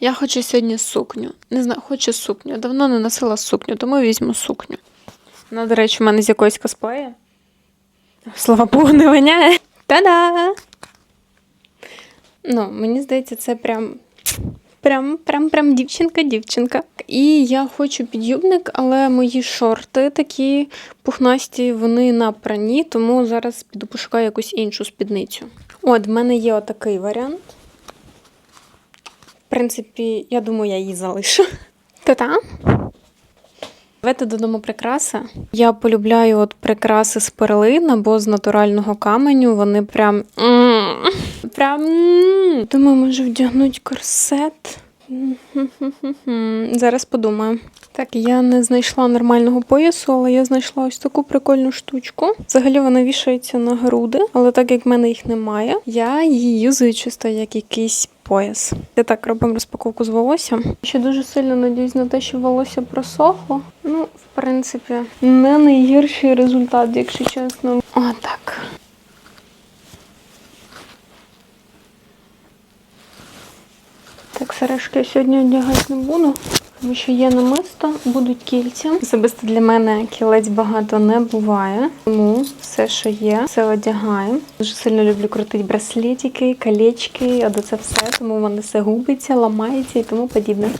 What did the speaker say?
Я хочу сьогодні сукню. Не знаю, хочу сукню. Давно не носила сукню, тому візьму сукню. Вона, до речі, в мене з якоїсь косплея. Слава Богу, не воняє. Та-да! Ну, мені здається, це прям. Прям, прям, прям дівчинка-дівчинка. І я хочу підюбник, але мої шорти такі пухнасті, вони напрані, тому зараз піду пошукаю якусь іншу спідницю. От, в мене є отакий варіант. В принципі, я думаю, я її залишу. Та-та. Давайте додому прикраси. Я полюбляю от прикраси з перлин або з натурального каменю. Вони прям. Прям. Думаю, може вдягнути корсет. Зараз подумаю. Так, я не знайшла нормального поясу, але я знайшла ось таку прикольну штучку. Взагалі вона вішається на груди, але так як в мене їх немає, я її юзаю чисто як якийсь пояс. Я так робимо розпаковку з волоссям. Ще дуже сильно надіюсь на те, що волосся просохло. Ну, в принципі, не найгірший результат, якщо чесно. Отак. Так, сережки я сьогодні одягати не буду, тому що є намисто, будуть кільця. Особисто для мене кілець багато не буває, тому все, що є, все одягаю. Дуже сильно люблю крутити браслетики, колечки, а до це все, тому в мене все губиться, ламається і тому подібне.